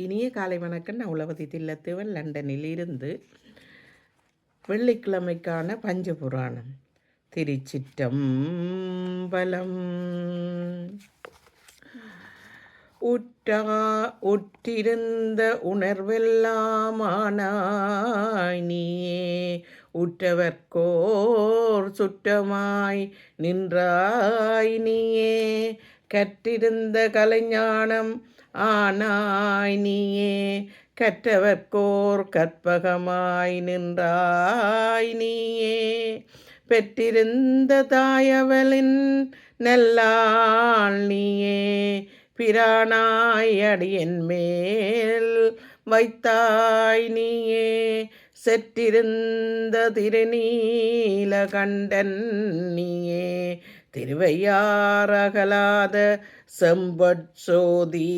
இனிய காலை வணக்கம். நான் உளவதி தில்லத்துவன். லண்டனில் இருந்து வெள்ளிக்கிழமைக்கான பஞ்சபுராணம். திருச்சிற்றம்பலம். உற்றா உற்றிருந்த உணர்வெல்லாமானாய் நீயே உற்றவர்கோர் சுற்றமாய் நின்றாய் நீயே. கற்றிருந்த கலைஞானம் ஆனாய் நீயே கற்றவர்க்கோர் கற்பகமாய் நின்றாய் நீயே. பெற்றிருந்த தாயவளின் நெல்லாள் நீயே பிரானாய் அடியன் மேல் வைத்தாய் நீயே. செற்றிருந்த திருநீல கண்டன் நீயே திருவையாரகலாத செம்பட்சோதி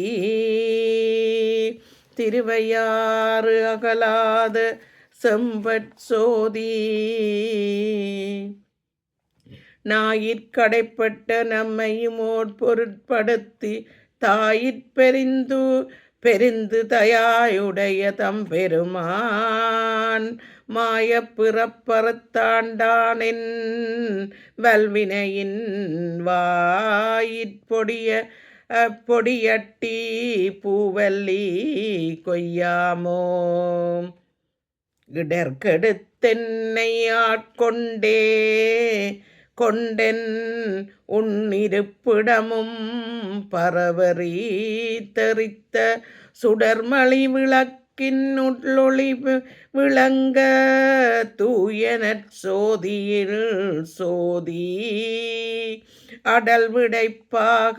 திருவையாறு அகலாத செம்பட்சோதி நாயிற்கடைப்பட்ட நம்மையும் ஓர் பொருட்படுத்தி தாயிற்பெரிந்து பெரிந்து தயாயுடைய தம்பெருமான் மாய பிறப்பறுத்தாண்டானின் வல்வினையின் வாயிற்பொடிய பொடியட்டி பூவல்லி கொய்யாமோ? இடர்கெடுத்தென்னை ஆட்கொண்டே கொண்டென் உன்னிருப்பிடமும் பரவரி தெரித்த சுடர்மளி விளக்கு கின்னுள்ளொளி விளங்க தூயனற் சோதியில் சோதி. அடல் விடைப்பாக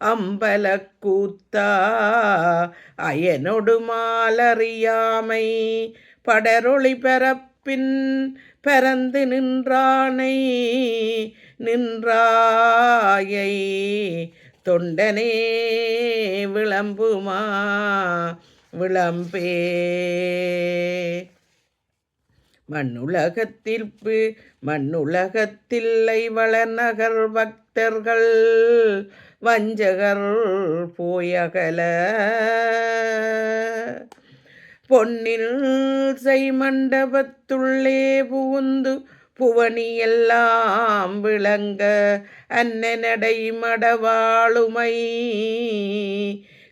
அம்பல கூத்தா அயனொடு மாலறியாமை படரொளி பெறப்பின் பரந்து நின்றானை நின்றாயை தொண்டனே விளம்புமா? விளம்பே. மண்ணுலகத்திற்பு மண்ணுலகத்தில்லை வளநகர் பக்தர்கள். வஞ்சகர் போயகல. பொன்னில் செய் மண்டபத்துள்ளே புகுந்து புவனியெல்லாம் விளங்க அன்னனடை மடவாளுமை.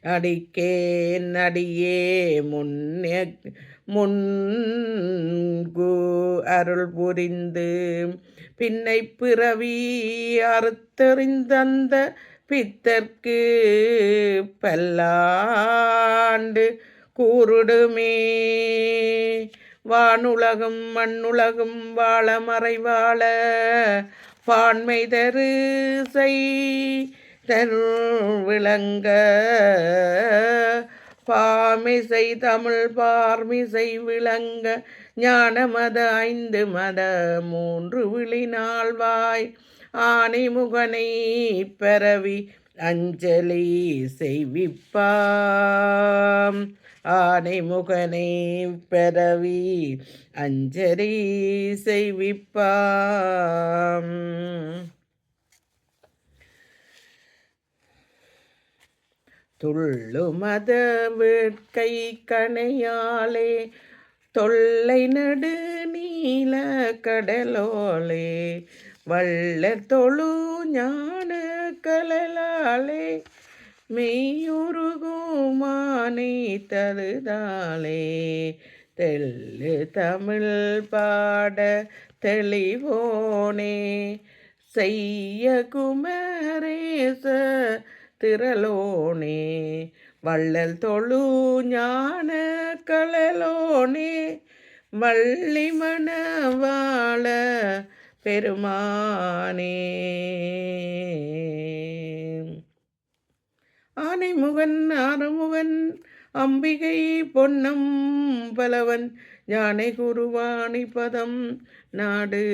அடிக்கேன் அடியே முன்னே முன்கு அருள் புரிந்து. பின்னை பிறவி அறுத்தறிந்தந்த பித்தற்கு பல்லாண்டு கூறுடுமே. வானுலகம் மண்ணுலகம் வாழ மறைவாழ பான்மை தரு செய் விளங்க பாமிசை தமிழ் பார்மிசை விளங்க. ஞான மத ஐந்து மத மூன்று விழினாழ்வாய் ஆணிமுகனை பரவி அஞ்சலி செய்விப்பாம். ஆனைமுகனை பரவி அஞ்சலி செய்விப்பாம். துள்ளு மத வேட்கை கணையாலே தொல்லை நடு நீல கடலோலே வள்ள தொழு ஞான கலலாலே மெய்யுருகுமானை தருதாலே. தெல்லு தமிழ் பாட தெளிவோனே செய்ய குமரேச திரளோனே வள்ளல் தொழு ஞான கலலோனே வள்ளி மணவாள பெருமானே. ஆனைமுகன் ஆறுமுகன் அம்பிகை பொன்னம் பலவன் ஞானை குருவாணி பதம் நாடு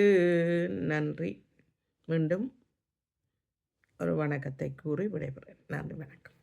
நன்றி. மீண்டும் ஒரு வணக்கத்தை கூறி விடைபெறேன் நன்றி வணக்கம்.